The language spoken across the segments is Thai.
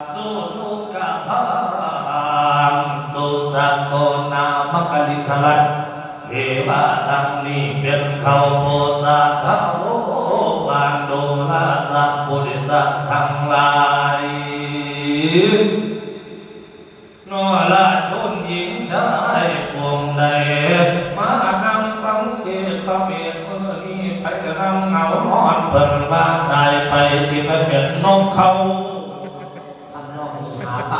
สุสุกะพังสุสังโกนามกลิทลันเทวานังนี้เป็นเขาโพสาทาโวบานโดลาสัพพุริสัตทั้งหลายนอละชนหญิงชายพวงใดมานำฟังเทศประเมตมือนี้ไปรำเงานอนเพิ่นว่าตายไปที่เป็นนกเขา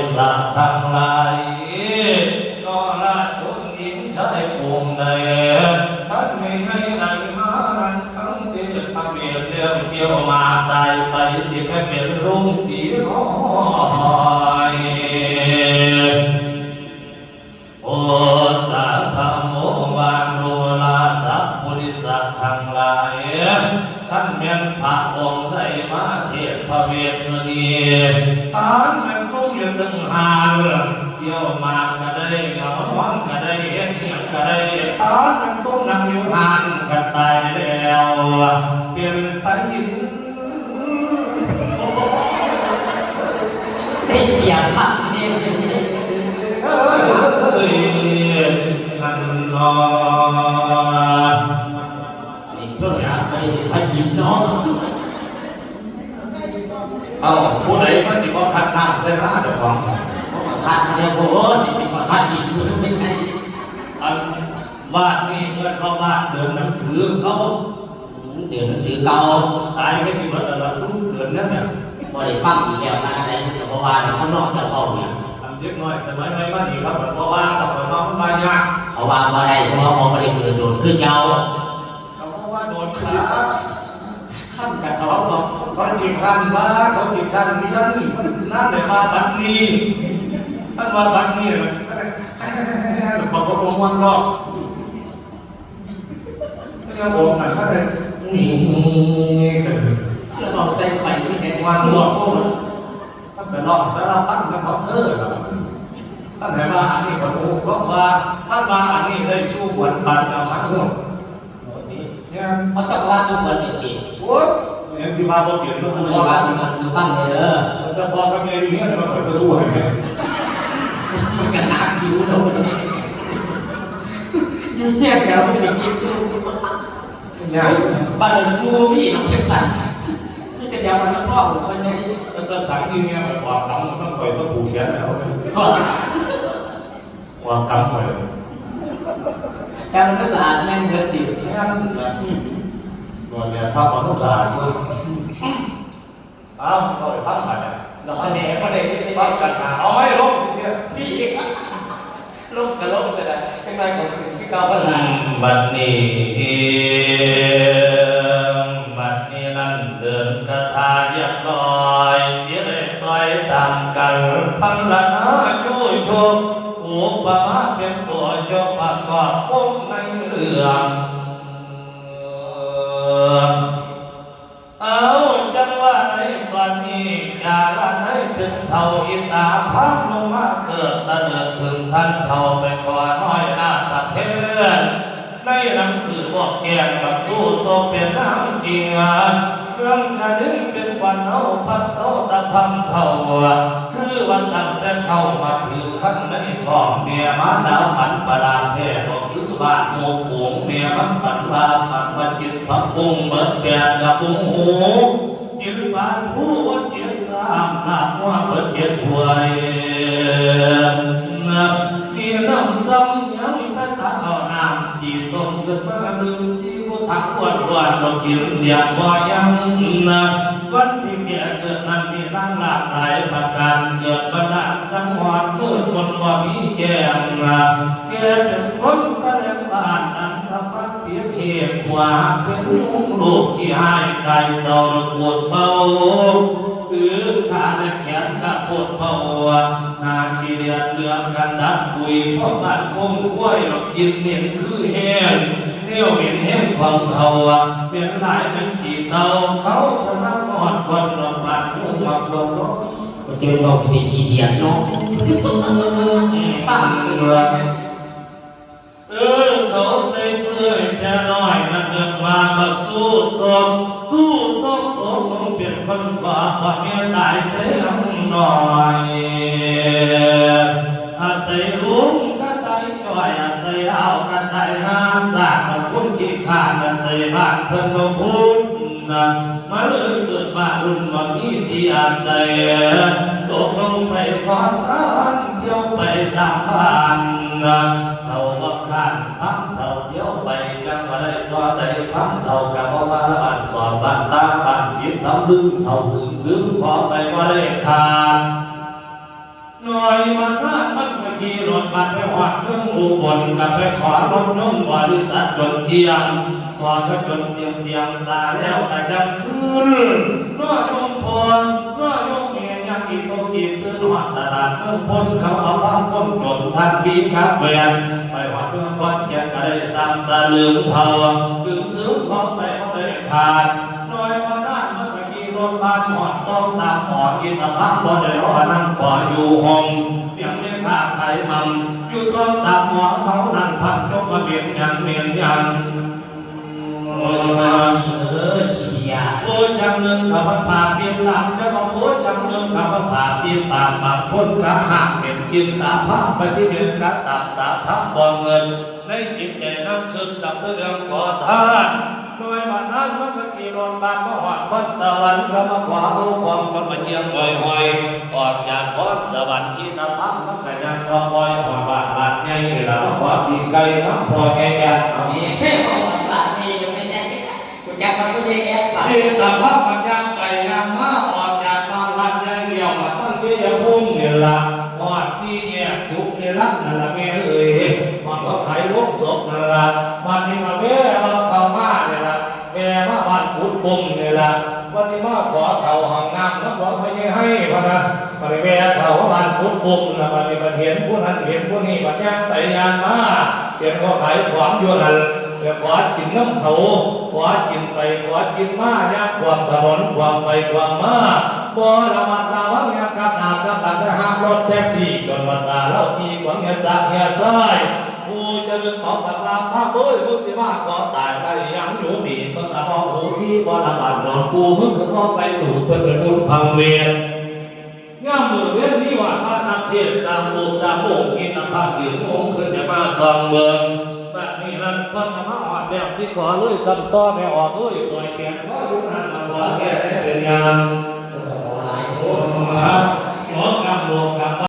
ริสัตทั้งหลายนอราชุนยิงชายพวงใดท่านไม่ให้ไหนมานันทั้งเทพพระเมียนเรื่องเกี่ยวมาตายไปที่ไปเป็นรุ่งสีน้อยโอสัทธโมวานโนลาสัพพุริสัตทั้งหลายท่านเมียนพระองค์ได้มาเทศพระเวทมณีทาน ตึงหานเกี่ยวมากก็ได้เหงาร้อนก็ได้เฮ็ดเหียงก็ได้ทานมันทรงนั่งอยู่หานกันตายแล้วเปลี่ยนไปยินได้เปียกผักเนี่ยเอ้ยนั่นนอน ขาดเดียวโอ้ยนี่ว่าขาดอีกคือไม่ไงอันวาดนี่เงินเพราวาดเดินหนังสือเขาเดี๋ยวหนังสือเก่าตายไม่ที่มันอะไรซุ้มเกินนั่นเนี่ยบริฟังอีกแล้วนะอะไรแต่เพราะว่าเขานอกจากเอาเนี่ยอันเล็กน้อยสมัยใหม่มานี่ครับเพราะว่าต้องไปว่ามันมายากเขาว่าว่าได้เพราะว่าเขาไม่ได้เกิดโดนขึ้นเจ้าเขาเพราะว่าโดนขาขั้นกับเขาสอบเขาจีบคันว่าเขาจีบคันมีท่านนี่มันนั่นเลยมาบัดนี้ ท่านว่าบัดนี้เลยบอกว่าผมวันรอบแล้วบอกหน่อยว่าเลยนี่คือเราบอกใจไฟไม่แข็งวันรอบพวกมันตั้งแต่รอบสารพัดแล้วเขาเธอครับท่านไหนว่าอันนี้ผมรู้เพราะว่าท่านว่าอันนี้ได้สู้หวนบันกับมันหมดเนี่ยเขาต้องว่าสุขคนอีกโอ้ยยังสิมาบ่เปลี่ยนเรื่องมันขเลองยว่าว่ามันสุฟังเลยเด้อแต่พอกับเมียอยู่เนี่ยมันเคยจะสู้ให้ไหม มันกันนักอยู่เราเนี่ยอยู่เนี่ยเราไม่ได้ยินสู้เนี่ยบ้านเรากูพี่น้องเชียงสันนี่ก็จะมันพ่อผมคนนี้แล้วก็สั่งที่เนี่ยมันความกำมันต้องคอยต้องผูกแขนแล้วก็ความกำคอยแต่มันก็สะอาดแม่งเกินติดนั่นก่อนเนี่ยภาพมันต้องสะอาดด้วยเอ้าเราไปฟังกันเนี่ยเราคะแนนก็เลยฟังกันนะเอาไม่ลบทีเดียวที่ ลบกับลบกันนะข้างในของสิ่งที่เก่าก็หลายบัดนี้บัดนี้นั่นเดินกระทาเรียบร้อยเสียเลยต่อยตามกันพันละนาจุยทุกอุปมาเป็นตัวยกประกอบปมในเรื่องเอาจังว่าในตอนนี้อย่าละให้ถึงเท่าอิตาพังลงมาเกิดตะเดิดถึง ท่านเท่าไปก่อน้อยหน้าตะเทือนในหนังสือบอกแกนกับสู้โซเป็นน้ำจริงเรื่องกระดึงเป็นวันเอาพัดเสาตะพังเท่าคือวันตั้งแต่เข้ามาถือขั้นในท้องเมียมาดาวฝันประดาแท้ก็คือบ้านโมกหงเมียมันฝันว่าฝันว่าจิตพักปุ้งเบิดแปดกับปุ้งหูจิตบ้านผู้ว่าเจ็ดสามหนักว่าเบิดเจ็ดหวย นับนี่น้ำซ้ำยังไปตาเอาน้ำจีต้มขึ้นมาลืมสิผู้ทักวันวันเรากินเสียงว่ายังนะวันที่แก่เกิดนั้นมีร่างหลากหลายประการเกิดบรรดาสังวรเมืดคนว่ามีแก่นะแก่เป็นคนประเด็นบ้านอันทำมาเปียบเหตุว่าเป็นลูกที่หายไกลเศร้าระปวดเบา หรือขาและแขนกระปวดเบานาขี้เดือดเลือกันดับปุยเพราะบ้านคงคุ้ยเรากินเหม็นคือแห้งเนี่ยเหม็นแห้งความเขาเหม็นหลายเป็นขี้เตาเขาทำน้ำนอนคนนอนบ้านมุ่งมาควรร้องก็จะเป็นบอกเป็นขี้เดียดเนาะป้าเมืองเออเขาใส่ เสื้อแต่น้อยนั่นเดินมาบักสู้ศพสู้ศพโอ้ลงเปลี่ยนคนกว่าว่าเมียตายเต็มหน่อยอาศัยลุงก็ใจจ่อยอาศัยเอาก็ใจห้ามสางมันคุ้มขี้ขาดอาศัยบ้านเพิ่นบ่คุ้นนะมาเลยเกิดมารุ่นว่ามีที่อาศัยตกลงไปความทานเที่ยวไปตามบ้าน ว่าได้ก็ได้พังเท่ากับว่ามาบ้านสอนบ้านตาบ้านสิบทำดึงเท่าดึงซึ้งขอไปว่าได้ขาดหน่อยมันพลาดมันเมื่อกี้รถบัสไปหอดเรื่องอุบลกับไปขอรถนุ่มบริษัทจนเที่ยงพอก็จนเสียงเสียงซาแล้วแต่ยังคืนน้อยมพรน้อยมเมียยังอีกต้องกินตื่นหอดตลาดเมืองพนเขาเอาบ้านคนจนทันพีครับแวนไปหอดเมืองพนแกก็ได้ซ้ำสลืมเผา ดึงซื้อพอไปก็ได้ขาดน้อยมาด้านมันเมื่อกี้รถบ้านหอดสองสามหอดกินตะพักบ่ได้รอนั่งขออยู่ห้องเสียงเรียกข้าไขมัมอยู่ท้องสามหมอเขานั่งพักยกมาเบียดยันเมียนยันเออขี้เดียดโอ้ยจังหนึ่งขับผ่าเปลี่ยนหลังจะมาโอ้ยจังหนึ่งขับผ่าเปลี่ยนปากบางคนกะหักเป็นกินตาพักไปที่เดือนกะตับตาพักบ่เงิน ในจิตใจน้ำคืนจับเรื่องขอทานโดยวันนั้นมันก็กี่รถบานมาหอดคนสวรรค์ก็มาขวาเอาความคนมาเยี่ยมหอยหอยออกจากคนสวรรค์อีตาพักมันก็ยังรอคอยหอยบาดบาดใหญ่แล้วมาขวาปีไก่น้ำพอแก่ยันเอานี่ป้านี่ยังไม่ได้กูจักมันก็ได้แอบป้าที่ตาพักมันยังไก่ยังมาออกจากบางวันใหญ่เดียวมาตั้งที่ยาพุ่งนี่ละ หอดที่แยกสุกนี่รักนั่นละแม่เอ้ยมันก็ไขลกศพนั่นละมันที่มาแม่มาเข้ามาเนี่ยละแม่มาบ้านพุทธปุ่มเนี่ยละวันที่มาขอเข่าห้องน้ำน้ำร้อนพยให้พะนะมันแม่เข่าบ้านพุทธปุ่มนะมันมันเห็นผู้นั้นเห็นผู้นี้มันย่างไปย่างมาเห็นเขาขายของอยู่นั่นเดี๋ยวขวากินน้ำเขาขวากินไปขวากินมาอยากความถนนความไปความมา บ่ระมัดระวังอยากขับหนาขับตัดไปห้ามรถแท็กซี่จนวันตาเล่าทีกว่าเงียจักเงียซ้ายผู้จะดึงของปัดลาภาพเอ้ยมึงที่มาก่อตายได้ยังอยู่ดีมึงอะบอกหูที่บ่ระบาดนอนกูมึงคือก็ไปดูเพิ่นเป็นบุญพังเวียนย่ามมือเว้นนี้ว่าพระนักเทศน์สามโมงสามโมงกินน้ำพักดื่มโมงขึ้นจะมาซองเมืองแบบนี้นั้นพระธรรมะแบบที่ขอเลยจำต้อไม่ออกเลยสวยแก่ว่าดูนั่นมาว่าแก่ได้เป็นงาม bom, vamos lá. Bota a.